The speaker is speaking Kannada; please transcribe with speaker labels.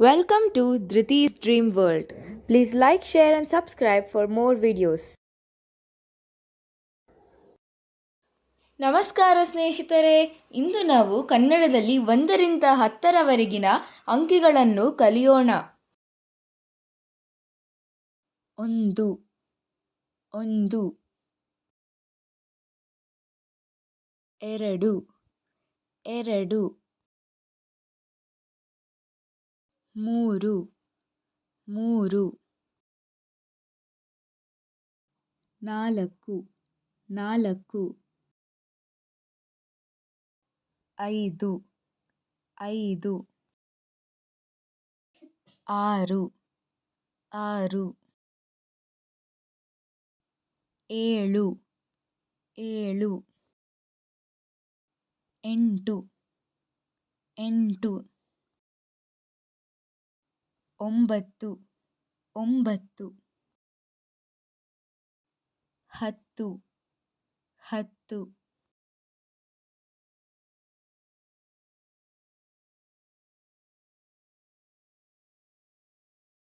Speaker 1: Welcome to Dhriti's Dream World. Please like, share, and subscribe for more videos. ನಮಸ್ಕಾರ ಸ್ನೇಹಿತರೆ ಇಂದು ನಾವು ಕನ್ನಡದಲ್ಲಿ ಒಂದರಿಂದ ಹತ್ತರವರೆಗಿನ ಅಂಕಿಗಳನ್ನು ಕಲಿಯೋಣ ಒಂದು ಒಂದು ಎರಡು ಎರಡು ಮೂರು. ಮೂರು. ನಾಲ್ಕು. ನಾಲ್ಕು. ಐದು. ಐದು. ಆರು. ಆರು. ಏಳು. ಏಳು. ಎಂಟು. ಎಂಟು. ಒಂಬತ್ತು ಒಂಬತ್ತು ಹತ್ತು ಹತ್ತು.